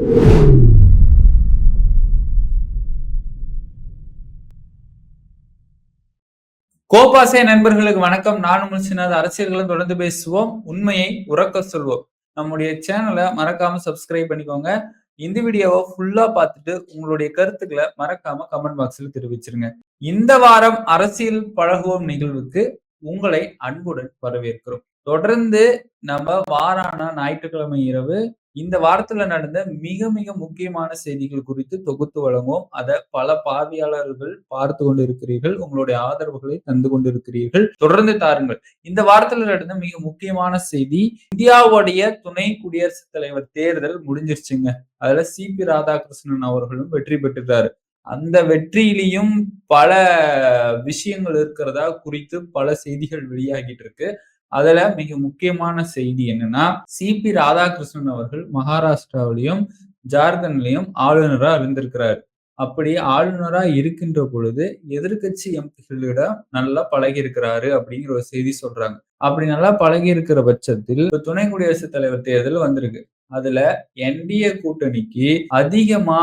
கோபாசே நண்பர்களுக்கு வணக்கம். நான் உங்கள் சின்னது அரசியல்களும் தொடர்ந்து பேசுவோம். உண்மையை உறக்க சொல்வோம். நம்முடைய சேனலை மறக்காம சப்ஸ்கிரைப் பண்ணிக்கோங்க. இந்த வீடியோவை ஃபுல்லா பார்த்துட்டு உங்களுடைய கருத்துக்களை மறக்காம கமெண்ட் பாக்ஸ்ல தெரிவிச்சிருங்க. இந்த வாரம் அரசியல் பழகுவோம் நிகழ்வுக்கு உங்களை அன்புடன் வரவேற்கிறோம். தொடர்ந்து நம்ம வாரான ஞாயிற்றுக்கிழமை இரவு இந்த வாரத்துல நடந்த மிக மிக முக்கியமான செய்திகள் குறித்து தொகுத்து வழங்குவோம். அதை பல பார்வையாளர்கள் பார்த்து கொண்டு இருக்கிறீர்கள் உங்களுடைய ஆதரவுகளை தந்து கொண்டிருக்கிறீர்கள். தொடர்ந்து தாருங்கள். இந்த வாரத்துல நடந்த மிக முக்கியமான செய்தி இந்தியாவுடைய துணை குடியரசுத் தலைவர் தேர்தல் முடிஞ்சிருச்சுங்க. அதுல சி. பி. ராதாகிருஷ்ணன் அவர்களும் வெற்றி பெற்றுட்டாரு. அந்த வெற்றியிலையும் பல விஷயங்கள் இருக்கிறதா குறித்து பல செய்திகள் வெளியாகிட்டு இருக்கு. அதுல மிக முக்கியமான செய்தி என்னன்னா சிபி ராதாகிருஷ்ணன் அவர்கள் மகாராஷ்டிராவிலையும் ஜார்க்கண்ட்லயும் ஆளுநரா இருந்திருக்கிறார். அப்படி ஆளுநரா இருக்கின்ற பொழுது எதிர்கட்சி எம்பிகளிடம் நல்லா பழகி இருக்கிறாரு அப்படிங்கிற ஒரு செய்தி சொல்றாங்க. அப்படி நல்லா பழகி இருக்கிற பட்சத்தில் துணை குடியரசுத் தலைவர் தேர்தல் வந்திருக்கு. அதுல என்டிஏ கூட்டணிக்கு அதிகமா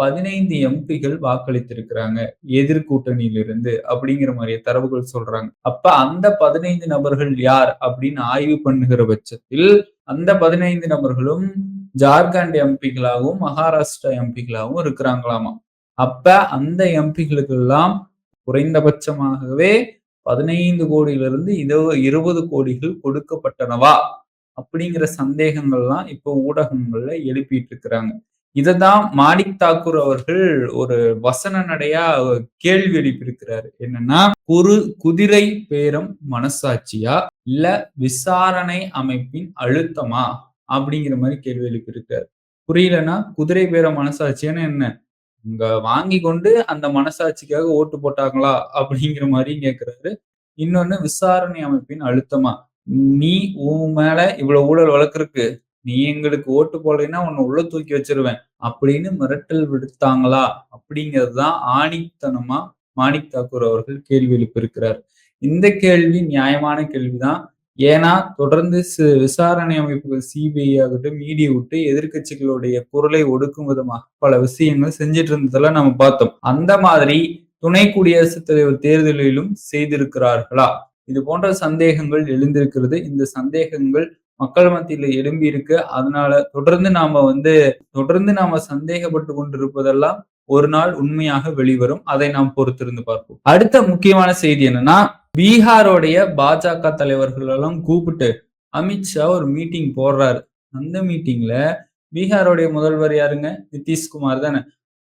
பதினைந்து எம்பிகள் வாக்களித்திருக்கிறாங்க. எதிர்கூட்டணியிலிருந்து அப்படிங்கிற மாதிரி தரவுகள் சொல்றாங்க. அப்ப அந்த பதினைந்து நபர்கள் யார் அப்படின்னு ஆய்வு பண்ணுகிற பட்சத்தில் அந்த பதினைந்து நபர்களும் ஜார்க்கண்ட் எம்பிகளாகவும் மகாராஷ்டிரா எம்பிகளாகவும் இருக்கிறாங்களாமா? அப்ப அந்த எம்பிகளுக்கு எல்லாம் குறைந்தபட்சமாகவே பதினைந்து கோடியிலிருந்து இருபது கோடிகள் கொடுக்கப்பட்டனவா? அப்படிங்கிற சந்தேகங்கள்லாம் இப்போ ஊடகங்கள்ல எழுப்பிட்டு இருக்கிறாங்க. இததான் மாணிக் தாக்கூர் அவர்கள் ஒரு வசன நடையா கேள்வி எழுப்பியிருக்கிறாரு. என்னன்னா குரு குதிரை பேரம் மனசாட்சியா? இல்ல விசாரணை அமைப்பின் அழுத்தமா? அப்படிங்கிற மாதிரி கேள்வி எழுப்பியிருக்காரு. புரியலன்னா குதிரை பேரம் மனசாட்சியான்னு என்ன? இங்க வாங்கி கொண்டு அந்த மனசாட்சிக்காக ஓட்டு போட்டாங்களா? அப்படிங்கிற மாதிரி கேட்கிறாரு இன்னொன்னு விசாரணை அமைப்பின் அழுத்தமா? நீ உன் மேல இவ்வளவு ஊழல் வழக்கு நீ எங்களுக்கு ஓட்டு போடலைன்னா உன்னை உள்ள தூக்கி வச்சிருவேன் அப்படின்னு மிரட்டல் விடுத்தாங்களா அப்படிங்கிறதுதான் ஆணித்தனமா மாணிக் தாக்கூர் அவர்கள் கேள்வி எழுப்பியிருக்கிறார். இந்த கேள்வி நியாயமான கேள்விதான். ஏன்னா தொடர்ந்து விசாரணை அமைப்புகள் சிபிஐ ஆகட்டும் மீடியா விட்டு எதிர்கட்சிகளுடைய குரலை ஒடுக்கும் விதமாக பல விஷயங்கள் செஞ்சிட்டு இருந்ததெல்லாம் நம்ம பார்த்தோம். அந்த மாதிரி துணை குடியரசுத் தலைவர் தேர்தலிலும் செய்திருக்கிறார்களா? இது போன்ற சந்தேகங்கள் எழுந்திருக்கிறது. இந்த சந்தேகங்கள் மக்கள் மத்தியில எழும்பி இருக்கு. அதனால தொடர்ந்து நாம வந்து தொடர்ந்து நாம சந்தேகப்பட்டு கொண்டிருப்பதெல்லாம் ஒரு நாள் உண்மையாக வெளிவரும். அதை நாம் பொறுத்திருந்து பார்ப்போம். அடுத்த முக்கியமான செய்தி என்னன்னா பீகாரோடைய பாஜக தலைவர்களெல்லாம் கூப்பிட்டு அமித்ஷா ஒரு மீட்டிங் போடுறாரு. அந்த மீட்டிங்ல பீகாரோடைய முதல்வர் யாருங்க? நிதிஷ்குமார் தானே.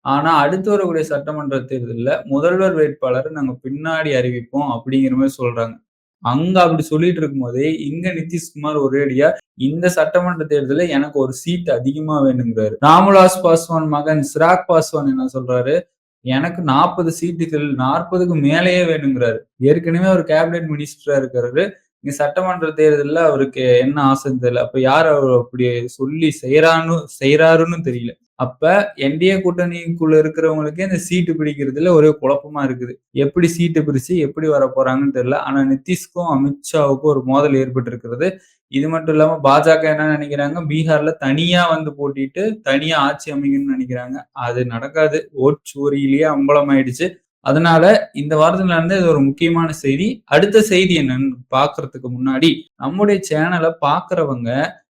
ஆனா அடுத்து வரக்கூடிய சட்டமன்ற தேர்தலில் முதல்வர் வேட்பாளர் நாங்க பின்னாடி அறிவிப்போம் அப்படிங்கிற மாதிரி சொல்றாங்க. அங்க அப்படி சொல்லிட்டு இருக்கும் போதே இங்க நிதிஷ்குமார் ஒரேடியா இந்த சட்டமன்ற தேர்தலில் எனக்கு ஒரு சீட் அதிகமா வேணுங்கிறாரு. ராமலாஸ் பாஸ்வான் மகன் சிராக் பாஸ்வான் என்ன சொல்றாரு? எனக்கு நாற்பது சீட்டுகள் நாற்பதுக்கு மேலேயே வேணுங்கிறாரு. ஏற்கனவே அவர் கேபினெட் மினிஸ்டரா இருக்கிறாரு. இங்க சட்டமன்ற தேர்தலில் அவருக்கு என்ன ஆசை தெரியல அப்ப யார் அவர் அப்படி சொல்லி செய்யறான்னு செய்யறாருன்னு தெரியல. அப்ப என்டிஏ கூட்டணிக்குள்ள இருக்கிறவங்களுக்கே இந்த சீட்டு பிடிக்கிறதுல ஒரே குழப்பமா இருக்குது. எப்படி சீட்டு பிரிச்சு எப்படி வர போறாங்கன்னு தெரியல. ஆனா நிதிஷ்கும் அமித்ஷாவுக்கும் ஒரு மோதல் ஏற்பட்டு இருக்கிறது இது மட்டும் இல்லாம பாஜக என்ன நினைக்கிறாங்க? பீகார்ல தனியா வந்து போட்டிட்டு தனியா ஆட்சி அமைக்கணும்னு நினைக்கிறாங்க. அது நடக்காது. ஓட் சோரியிலேயே அம்பலம் ஆயிடுச்சு அதனால இந்த வாரத்துல இருந்து இது ஒரு முக்கியமான செய்தி. அடுத்த செய்தி என்னன்னு பாக்குறதுக்கு முன்னாடி நம்முடைய சேனலை பாக்குறவங்க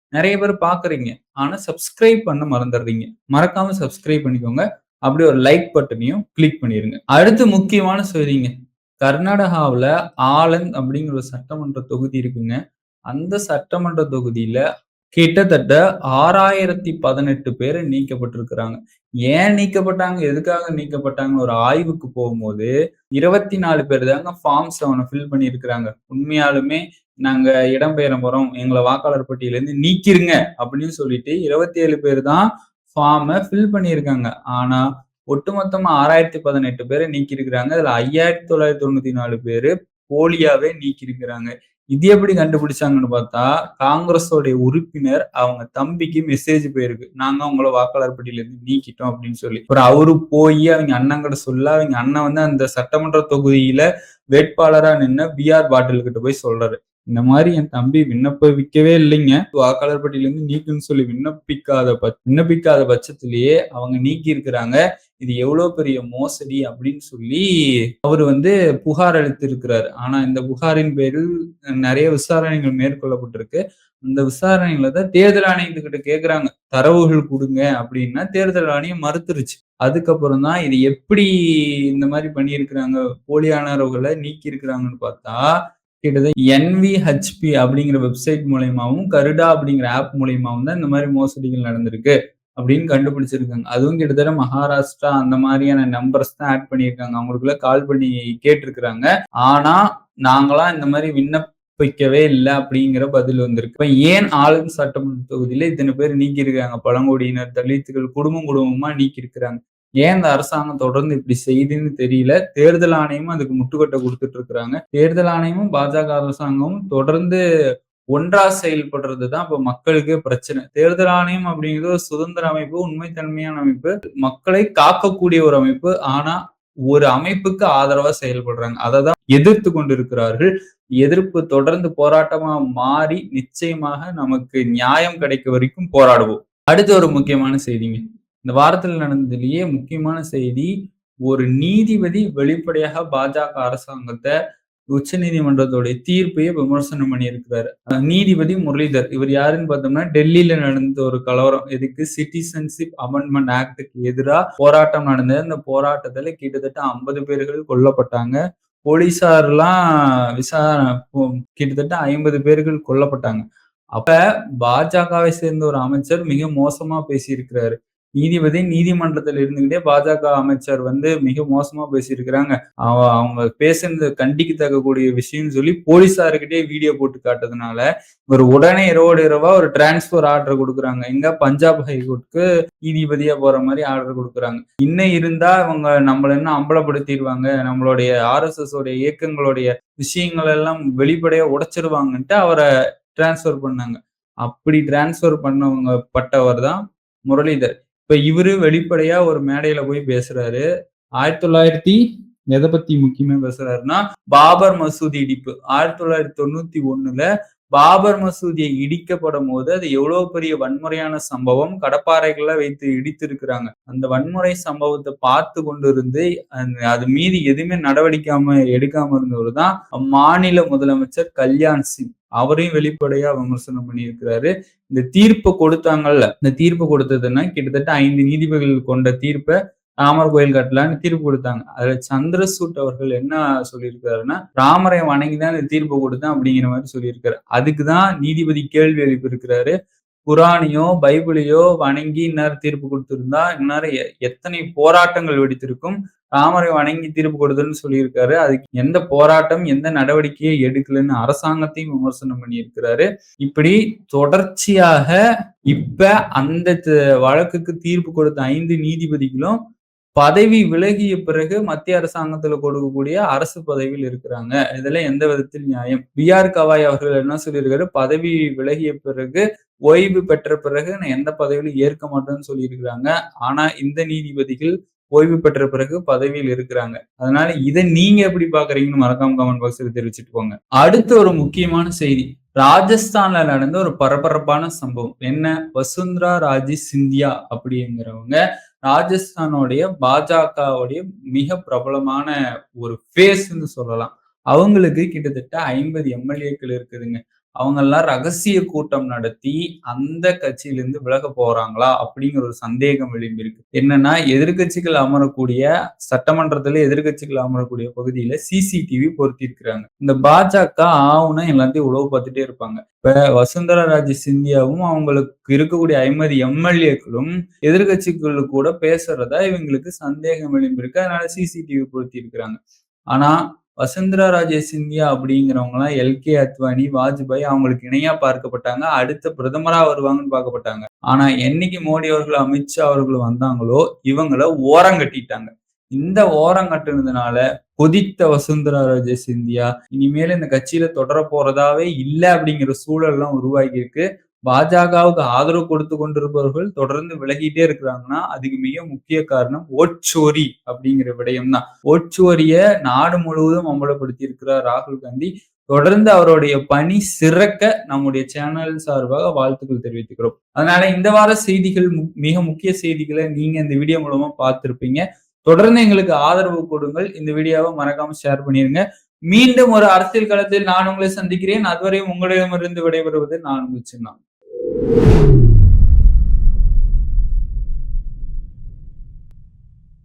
நிறைய பேர் பாக்குறீங்க. ஆனா சப்ஸ்கிரைப் பண்ண மறந்துடுறீங்க. மறக்காம சப்ஸ்கிரைப் பண்ணிக்கோங்க. அப்படி ஒரு லைக் பட்டனையும் கிளிக் பண்ணிருங்க. அடுத்து முக்கியமான செய்திங்க. கர்நாடகாவில் ஆலந்த் அப்படிங்கிற ஒரு சட்டமன்ற தொகுதி இருக்குங்க. அந்த சட்டமன்ற தொகுதியில கிட்டத்தட்ட ஆறாயிரத்தி பதினெட்டு பேர் நீக்கப்பட்டிருக்கிறாங்க. ஏன் நீக்கப்பட்டாங்க? எதுக்காக நீக்கப்பட்டாங்க ஒரு ஆய்வுக்கு போகும்போது இருபத்தி நாலு பேர் தாங்க ஃபார்ம் செவனை ஃபில் பண்ணியிருக்கிறாங்க. உண்மையாலுமே நாங்க இடம்பெயர போறோம். எங்களை வாக்காளர் பட்டியலேருந்து நீக்கிருங்க அப்படின்னு சொல்லிட்டு இருபத்தி ஏழு பேர் தான் ஃபார்மை ஃபில் பண்ணியிருக்காங்க. ஆனா ஒட்டுமொத்தமா ஆறாயிரத்தி பதினெட்டு பேரை நீக்கியிருக்கிறாங்க. அதில் ஐயாயிரத்தி தொள்ளாயிரத்தி தொண்ணூத்தி நாலு பேரு போலியாவே நீக்கியிருக்கிறாங்க. இது எப்படி கண்டுபிடிச்சாங்கன்னு பார்த்தா காங்கிரஸோடைய உறுப்பினர் அவங்க தம்பிக்கு மெசேஜ் போயிருக்கு. நாங்க அவங்கள வாக்காளர் பட்டியல இருந்து நீக்கிட்டோம் அப்படின்னு சொல்லி. அப்புறம் அவரு போய் அவங்க அண்ணங்கிட்ட சொல்ல அவங்க அண்ணன் வந்து அந்த சட்டமன்ற தொகுதியில வேட்பாளரா நின்று பி ஆர் பாட்டில் கிட்ட போய் சொல்றாரு. இந்த மாதிரி என் தம்பி விண்ணப்பிக்கவே இல்லைங்க. வாக்காளர் பட்டியலேருந்து நீக்குன்னு சொல்லி விண்ணப்பிக்காத ப விண்ணப்பிக்காத பட்சத்திலேயே அவங்க நீக்கி இருக்கிறாங்க இது எவ்வளவு பெரிய மோசடி அப்படின்னு சொல்லி அவர் வந்து புகார் அளித்திருக்கிறார். ஆனா இந்த புகாரின் பேரில் நிறைய விசாரணைகள் மேற்கொள்ளப்பட்டிருக்கு. அந்த விசாரணைகளை தான் தேர்தல் ஆணையத்துக்கிட்ட கேக்குறாங்க. தரவுகள் கொடுங்க அப்படின்னா தேர்தல் ஆணையம் மறுத்துருச்சு. அதுக்கப்புறம் தான் இது எப்படி இந்த மாதிரி பண்ணியிருக்கிறாங்க? போலியானவர்களை நீக்கி இருக்கிறாங்கன்னு பார்த்தா கிட்டத்தட்ட என்விஹெச்பி அப்படிங்கிற வெப்சைட் மூலயமாவும் கருடா அப்படிங்கிற ஆப் மூலயமாவும் தான் இந்த மாதிரி மோசடிகள் நடந்திருக்கு அப்படின்னு கண்டுபிடிச்சிருக்காங்க. அதுவும் கிட்டத்தட்ட மகாராஷ்டிரா அந்த மாதிரியான நம்பர்ஸ் தான் ஆட் பண்ணியிருக்காங்க. அவங்களுக்குள்ள கால் பண்ணி கேட்டிருக்கிறாங்க. ஆனா நாங்களாம் இந்த மாதிரி விண்ணப்பிக்கவே இல்லை அப்படிங்கிற பதில் வந்திருக்கு. இப்ப ஏன் ஆளும் சட்டமன்ற தொகுதியில இத்தனை பேர் நீக்கியிருக்காங்க? பழங்குடியினர் தலித்துகள் குடும்பம் குடும்பமா நீக்கியிருக்கிறாங்க? ஏன் இந்த அரசாங்கம் தொடர்ந்து இப்படி செய்துன்னு தெரியல? தேர்தல் ஆணையமும் அதுக்கு முட்டுக்கட்டை கொடுத்துட்டு இருக்கிறாங்க. தேர்தல் ஆணையமும் பாஜக அரசாங்கமும் தொடர்ந்து ஒன்றா செயல்படுறது தான் இப்ப மக்களுக்கு பிரச்சனை. தேர்தல் ஆணையம் அப்படிங்கிறது ஒரு சுதந்திர அமைப்பு உண்மைத்தன்மையான அமைப்பு. மக்களை காக்கக்கூடிய ஒரு அமைப்பு. ஆனா ஒரு அமைப்புக்கு ஆதரவா செயல்படுறாங்க. அதை தான் எதிர்த்து கொண்டிருக்கிறார்கள். எதிர்ப்பு தொடர்ந்து போராட்டமா மாறி நிச்சயமாக நமக்கு நியாயம் கிடைக்க வரைக்கும் போராடுவோம். அடுத்து ஒரு முக்கியமான செய்திங்க. இந்த வாரத்தில் நடந்ததுலேயே முக்கியமான செய்தி ஒரு நீதிபதி வெளிப்படையாக பாஜக அரசாங்கத்தை உச்ச நீதிமன்றத்தோடைய தீர்ப்பையே விமர்சனம் பண்ணியிருக்கிறாரு. நீதிபதி முரளிதர். இவர் யாருன்னு பார்த்தோம்னா டெல்லியில நடந்த ஒரு கலவரம். இதுக்கு சிட்டிசன்ஷிப் அமெண்ட்மெண்ட் ஆக்டுக்கு எதிராக போராட்டம் நடந்தது. அந்த போராட்டத்துல கிட்டத்தட்ட ஐம்பது பேர்கள் கொல்லப்பட்டாங்க. போலீசார்லாம் விசாரணை கிட்டத்தட்ட ஐம்பது பேர்கள் கொல்லப்பட்டாங்க. அப்ப பாஜகவை சேர்ந்த ஒரு அமைச்சர் மிக மோசமா பேசியிருக்கிறாரு. நீதிபதி நீதிமன்றத்தில் இருந்துகிட்டே பாஜக அமைச்சர் வந்து மிக மோசமா பேசியிருக்கிறாங்க. அவங்க பேசுனது கண்டிக்கத்தக்கக்கூடிய விஷயம்னு சொல்லி போலீஸாருக்கிட்டே வீடியோ போட்டு காட்டுறதுனால ஒரு உடனே இரவோடு இரவா ஒரு டிரான்ஸ்பர் ஆர்டர் கொடுக்குறாங்க. எங்க பஞ்சாப் ஹைகோர்ட்டுக்கு நீதிபதியா போற மாதிரி ஆர்டர் கொடுக்குறாங்க. இன்னும் இருந்தா அவங்க நம்மள என்ன அம்பலப்படுத்திடுவாங்க. நம்மளுடைய ஆர்எஸ்எஸ் உடைய இயக்கங்களுடைய விஷயங்கள் எல்லாம் வெளிப்படையா உடைச்சிருவாங்கன்ட்டு அவரை டிரான்ஸ்பர் பண்ணாங்க. அப்படி டிரான்ஸ்பர் பண்ணவங்க பட்டவர் தான் முரளிதர். இப்ப இவரு வெளிப்படையா ஒரு மேடையில போய் பேசுறாரு. ஆயிரத்தி தொள்ளாயிரத்தி எதை பத்தி முக்கியமா பேசுறாருன்னா பாபர் மசூதி இடிப்பு. ஆயிரத்தி தொள்ளாயிரத்தி தொண்ணூத்தி ஒண்ணுல பாபர் மசூதியை இடிக்கப்படும் போது அது எவ்வளவு பெரிய வன்முறையான சம்பவம்? கடப்பாறைகள்ல வைத்து இடித்திருக்கிறாங்க. அந்த வன்முறை சம்பவத்தை பார்த்து கொண்டு இருந்து அது மீது எதுவுமே நடவடிக்காம எடுக்காம இருந்தவர் தான் மாநில முதலமைச்சர் கல்யாண் சிங். அவரையும் வெளிப்படையா விமர்சனம் பண்ணியிருக்கிறாரு. இந்த தீர்ப்பை கொடுத்தாங்கல்ல. இந்த தீர்ப்பு கொடுத்ததுன்னா கிட்டத்தட்ட ஐந்து நீதிபதிகள் கொண்ட தீர்ப்பை ராமர் கோயில் கட்டலான்னு தீர்ப்பு கொடுத்தாங்க. அதுல சந்திரசூட் அவர்கள் என்ன சொல்லியிருக்காருன்னா ராமரை வணங்கிதான் இந்த தீர்ப்பு கொடுத்தேன் அப்படிங்கிற மாதிரி சொல்லியிருக்காரு. அதுக்குதான் நீதிபதி கேள்வி எழுப்பியிருக்கிறாரு குரானையோ பைபிளையோ வணங்கி இந்நேரம் தீர்ப்பு கொடுத்திருந்தா இந்நேரம் எத்தனை போராட்டங்கள் வெடித்திருக்கும் ராமரை வணங்கி தீர்ப்பு கொடுத்துன்னு சொல்லியிருக்காரு. அதுக்கு எந்த போராட்டம் எந்த நடவடிக்கையை எடுக்கலன்னு அரசாங்கத்தையும் விமர்சனம் பண்ணியிருக்கிறாரு. இப்படி தொடர்ச்சியாக இப்ப அந்த வழக்குக்கு தீர்ப்பு கொடுத்த ஐந்து நீதிபதிகளும் பதவி விலகிய பிறகு மத்திய அரசாங்கத்துல கொடுக்கக்கூடிய அரசு பதவியில் இருக்கிறாங்க. இதுல எந்த விதத்தில் நியாயம்? பி ஆர் கவாய் அவர்கள் என்ன சொல்லியிருக்காரு? பதவி விலகிய பிறகு ஓய்வு பெற்ற பிறகு நான் எந்த பதவியிலும் ஏற்க மாட்டேன்னு சொல்லியிருக்கிறாங்க. ஆனா இந்த நீதிபதிகள் ஓய்வு பெற்ற பிறகு பதவியில் இருக்கிறாங்க. அதனால இதை நீங்க எப்படி பாக்குறீங்கன்னு மறக்காம கமெண்ட் பாக்ஸ்ல தெரிவிச்சுட்டு போங்க. அடுத்த ஒரு முக்கியமான செய்தி. ராஜஸ்தான்ல நடந்த ஒரு பரபரப்பான சம்பவம். என்ன? வசுந்தரா ராஜி சிந்தியா அப்படிங்கிறவங்க ராஜஸ்தானோடைய பாஜகவுடைய மிக பிரபலமான ஒரு ஃபேஸ்ன்னு சொல்லலாம். அவங்களுக்கு கிட்டத்தட்ட ஐம்பது எம்எல்ஏக்கள் இருக்குதுங்க. அவங்கெல்லாம் ரகசிய கூட்டம் நடத்தி அந்த கட்சியிலிருந்து விலக போறாங்களா அப்படிங்கிற ஒரு சந்தேகம் எழும்பியிருக்கு என்னன்னா எதிர்கட்சிகள் அமரக்கூடிய சட்டமன்றத்துல எதிர்கட்சிகள் அமரக்கூடிய பகுதியில சிசிடிவி பொருத்தி இருக்கிறாங்க இந்த பாஜக ஆவுனா எல்லாத்தையும் உழவு பார்த்துட்டே இருப்பாங்க. இப்ப வசுந்தரா ராஜ சிந்தியாவும் அவங்களுக்கு இருக்கக்கூடிய ஐம்பது எம்எல்ஏக்களும் எதிர்கட்சிகள் கூட பேசுறதா இவங்களுக்கு சந்தேகம் எழும்பியிருக்கு அதனால சிசிடிவி பொருத்தி இருக்கிறாங்க ஆனா வசுந்தரா ராஜே சிந்தியா அப்படிங்கிறவங்க எல்லாம் அத்வானி வாஜ்பாய் அவங்களுக்கு இணையா பார்க்கப்பட்டாங்க. அடுத்த பிரதமரா வருவாங்கன்னு பார்க்கப்பட்டாங்க. ஆனா என்னைக்கு மோடி அவர்கள் அமித்ஷா அவர்கள் வந்தாங்களோ இவங்கள ஓரம் கட்டிட்டாங்க. இந்த ஓரம் கட்டுனதுனால கொதித்த வசுந்தரா ராஜே சிந்தியா இனிமேல் இந்த கட்சியில தொடர போறதாவே இல்லை அப்படிங்கிற சூழல் எல்லாம் உருவாகி இருக்கு பாஜகவுக்கு ஆதரவு கொடுத்து கொண்டிருப்பவர்கள் தொடர்ந்து விலகிட்டே இருக்கிறாங்கன்னா அதுக்கு மிக முக்கிய காரணம் ஓட்சோரி அப்படிங்கிற விடயம் தான் ஓட்சோரிய நாடு முழுவதும் அம்பலப்படுத்தி இருக்கிறார் ராகுல் காந்தி. தொடர்ந்து அவருடைய பணி சிறக்க நம்முடைய சேனல் சார்பாக வாழ்த்துக்கள் தெரிவித்துக்கிறோம். அதனால இந்த வார செய்திகள் மு- மிக முக்கிய செய்திகளை நீங்க இந்த வீடியோ மூலமா பார்த்திருப்பீங்க. தொடர்ந்து எங்களுக்கு ஆதரவு கொடுங்கள். இந்த வீடியோவை மறக்காம ஷேர் பண்ணிருங்க. மீண்டும் ஒரு அரசியல் களத்தில் நான் உங்களை சந்திக்கிறேன். அதுவரை உங்களிடமிருந்து விடைபெறுவது நான் உங்கள் you